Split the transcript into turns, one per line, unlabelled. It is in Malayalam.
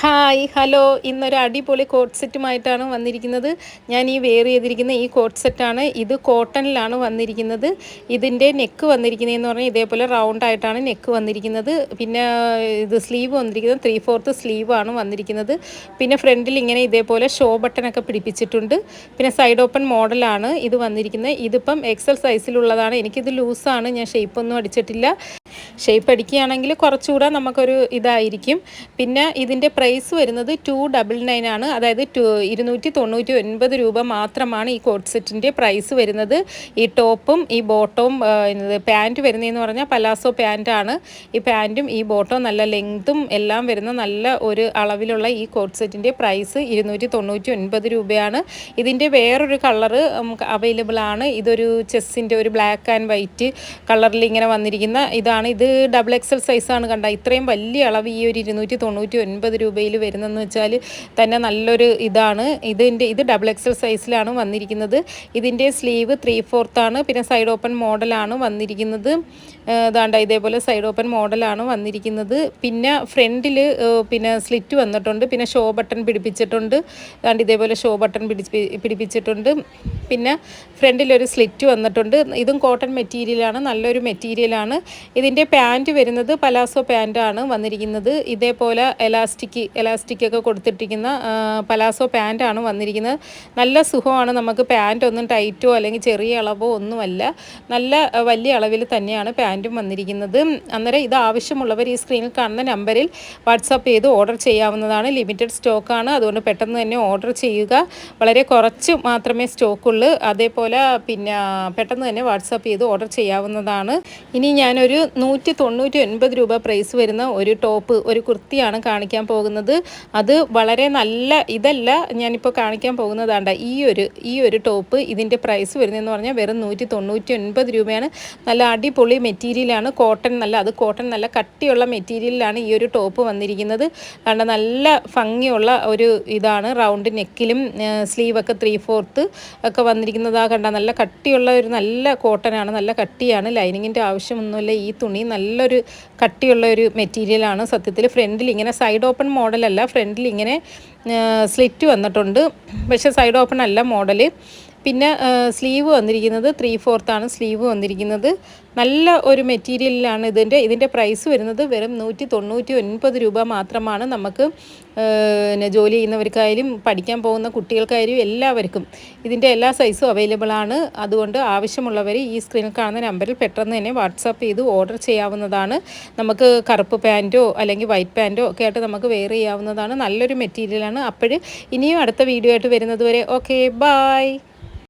Hi hello. ഇന്നൊരു അടിപൊളി കോട്ട് സെറ്റുമായിട്ടാണ് വന്നിരിക്കുന്നത്. ഞാൻ ഈ വെയർ ചെയ്തിരിക്കുന്ന ഈ കോട്ട് സെറ്റാണ്. ഇത് കോട്ടണിലാണ് വന്നിരിക്കുന്നത്. ഇതിന്റെ നെക്ക് വന്നിരിക്കുന്നതെന്ന് പറഞ്ഞാൽ ഇതേപോലെ റൗണ്ട് ആയിട്ടാണ് നെക്ക് വന്നിരിക്കുന്നത്. പിന്നെ ഇത് സ്ലീവ് വന്നിരിക്കുന്നത്. ത്രീ ഫോർത്ത് സ്ലീവാണ് വന്നിരിക്കുന്നത്. പിന്നെ ഫ്രണ്ടിൽ ഇങ്ങനെ ഇതേപോലെ ഷോ ബട്ടനൊക്കെ പിടിപ്പിച്ചിട്ടുണ്ട്. പിന്നെ സൈഡ് ഓപ്പൺ മോഡലാണ് ഇത് വന്നിരിക്കുന്നത്. ഇതിപ്പം എക്സൽ സൈസിലുള്ളതാണ് എനിക്കിത് ലൂസാണ് ഞാൻ ഷേപ്പൊന്നും അടിച്ചിട്ടില്ല. ഷേപ്പ് അടിക്കുകയാണെങ്കിൽ കുറച്ചുകൂടെ നമുക്കൊരു ഇതായിരിക്കും. പിന്നെ ഇതിന്റെ പ്രൈസ് വരുന്നത് ടു ഡബിൾ നയൻ ആണ്. അതായത് ടു ഇരുന്നൂറ്റി തൊണ്ണൂറ്റി ഒൻപത് രൂപ മാത്രമാണ് ഈ കോട്ട് സെറ്റിന്റെ പ്രൈസ് വരുന്നത്. ഈ ടോപ്പും ഈ ബോട്ടവും പാന്റ് വരുന്നതെന്ന് പറഞ്ഞാൽ പലാസോ പാന്റാണ് ഈ പാന്റും ഈ ബോട്ടവും നല്ല ലെങ്ത്തും എല്ലാം വരുന്ന നല്ല ഒരു അളവിലുള്ള ഈ കോട്ട് സെറ്റിന്റെ പ്രൈസ് ഇരുന്നൂറ്റി തൊണ്ണൂറ്റി ഒൻപത് രൂപയാണ്. ഇതിന്റെ വേറൊരു കളറ് അവൈലബിൾ ആണ്. ഇതൊരു ചെസ്സിന്റെ ഒരു ബ്ലാക്ക് ആൻഡ് വൈറ്റ് കളറിൽ ഇങ്ങനെ വന്നിരിക്കുന്ന ഇതാണ് ഇത്. ഡബിൾ എക്സൽ സൈസാണ് കണ്ട. ഇത്രയും വലിയ അളവ് ഈ ഒരു ഇരുന്നൂറ്റി തൊണ്ണൂറ്റി ഒൻപത് രൂപയിൽ വരുന്നതെന്ന് വെച്ചാൽ തന്നെ നല്ലൊരു ഇതാണ്. ഇതിന്റെ ഇത് ഡബിൾ എക്സൽ സൈസിലാണ് വന്നിരിക്കുന്നത്. ഇതിന്റെ സ്ലീവ് ത്രീ ഫോർത്താണ് പിന്നെ സൈഡ് ഓപ്പൺ മോഡലാണ് വന്നിരിക്കുന്നത്. ഇതാണ്ട ഇതേപോലെ സൈഡ് ഓപ്പൺ മോഡലാണ് വന്നിരിക്കുന്നത്. പിന്നെ ഫ്രണ്ടിൽ പിന്നെ സ്ലിറ്റ് വന്നിട്ടുണ്ട്. പിന്നെ ഷോ ബട്ടൺ പിടിപ്പിച്ചിട്ടുണ്ട്. അതാണ്ട് ഇതേപോലെ ഷോ ബട്ടൺ പിടിപ്പിച്ചിട്ടുണ്ട്. പിന്നെ ഫ്രണ്ടിലൊരു സ്ലിറ്റ് വന്നിട്ടുണ്ട്. ഇതും കോട്ടൺ മെറ്റീരിയലാണ് നല്ലൊരു മെറ്റീരിയലാണ് ഇതിന്റെ പാന്റ് വരുന്നത് പലാസോ പാന്റാണ് വന്നിരിക്കുന്നത്. ഇതേപോലെ എലാസ്റ്റിക് എലാസ്റ്റിക് ഒക്കെ കൊടുത്തിട്ടിരിക്കുന്ന പലാസോ പാന്റാണ് വന്നിരിക്കുന്നത്. നല്ല സുഖമാണ് നമുക്ക് പാന്റ് ഒന്നും ടൈറ്റോ അല്ലെങ്കിൽ ചെറിയ അളവോ ഒന്നുമല്ല. നല്ല വലിയ അളവിൽ തന്നെയാണ് പാന്റും വന്നിരിക്കുന്നത്. അന്നേരം ഇത് ആവശ്യമുള്ളവർ ഈ സ്ക്രീനിൽ കാണുന്ന നമ്പറിൽ വാട്സാപ്പ് ചെയ്ത് ഓർഡർ ചെയ്യാവുന്നതാണ്. ലിമിറ്റഡ് സ്റ്റോക്കാണ് അതുകൊണ്ട് പെട്ടെന്ന് തന്നെ ഓർഡർ ചെയ്യുക. വളരെ കുറച്ച് മാത്രമേ സ്റ്റോക്കുള്ളൂ അതേപോലെ പിന്നെ പെട്ടെന്ന് തന്നെ വാട്സാപ്പ് ചെയ്ത് ഓർഡർ ചെയ്യാവുന്നതാണ്. ഇനി ഞാനൊരു നൂറ്റി തൊണ്ണൂറ്റി ഒൻപത് രൂപ പ്രൈസ് വരുന്ന ഒരു ടോപ്പ് ഒരു കുർത്തിയാണ് കാണിക്കാൻ പോകുന്നത്. അത് വളരെ നല്ല ഇതല്ല ഞാനിപ്പോൾ കാണിക്കാൻ പോകുന്നതാണ്ട ഈ ഒരു ഈ ഒരു ടോപ്പ് ഇതിന്റെ പ്രൈസ് വരുന്നതെന്ന് പറഞ്ഞാൽ വെറും നൂറ്റി തൊണ്ണൂറ്റി ഒൻപത് രൂപയാണ്. നല്ല അടിപൊളി മെറ്റീരിയലാണ് കോട്ടൺ നല്ല അത് കോട്ടൺ നല്ല കട്ടിയുള്ള മെറ്റീരിയലിലാണ് ഈ ഒരു ടോപ്പ് വന്നിരിക്കുന്നത്. കണ്ട നല്ല ഭംഗിയുള്ള ഒരു ഇതാണ്. റൗണ്ട് നെക്കിലും സ്ലീവൊക്കെ ത്രീ ഫോർത്ത് ഒക്കെ വന്നിരിക്കുന്നത്. ആ കണ്ട നല്ല കട്ടിയുള്ള ഒരു നല്ല കോട്ടനാണ് നല്ല കട്ടിയാണ്. ലൈനിങ്ങിന്റെ ആവശ്യമൊന്നുമില്ല. ഈ തുണി നല്ലൊരു കട്ടിയുള്ള ഒരു മെറ്റീരിയലാണ് സത്യത്തിൽ ഫ്രണ്ടിൽ ഇങ്ങനെ സൈഡ് ഓപ്പൺ മോഡലല്ല ഫ്രണ്ടിൽ ഇങ്ങനെ സ്ലിറ്റ് വന്നിട്ടുണ്ട്. പക്ഷേ സൈഡ് ഓപ്പൺ അല്ല മോഡൽ പിന്നെ സ്ലീവ് വന്നിരിക്കുന്നത് ത്രീ ഫോർത്താണ് സ്ലീവ് വന്നിരിക്കുന്നത്. നല്ല ഒരു മെറ്റീരിയലിലാണ് ഇതിന്റെ ഇതിന്റെ പ്രൈസ് വരുന്നത് വെറും നൂറ്റി തൊണ്ണൂറ്റി ഒൻപത് രൂപ മാത്രമാണ് നമുക്ക് ജോലി ചെയ്യുന്നവർക്കായാലും പഠിക്കാൻ പോകുന്ന കുട്ടികൾക്കായാലും എല്ലാവർക്കും. ഇതിന്റെ എല്ലാ സൈസും അവൈലബിൾ ആണ്. അതുകൊണ്ട് ആവശ്യമുള്ളവർ ഈ സ്ക്രീനിൽ കാണുന്ന നമ്പറിൽ പെട്ടെന്ന് തന്നെ വാട്സാപ്പ് ചെയ്ത് ഓർഡർ ചെയ്യാവുന്നതാണ്. നമുക്ക് കറുപ്പ് പാന്റോ അല്ലെങ്കിൽ വൈറ്റ് പാന്റോ ഒക്കെ ആയിട്ട് നമുക്ക് വെയർ ചെയ്യാവുന്നതാണ്. നല്ലൊരു മെറ്റീരിയലാണ് അപ്പോൾ ഇനിയും അടുത്ത വീഡിയോ ആയിട്ട് വരുന്നത് വരെ. Okay bye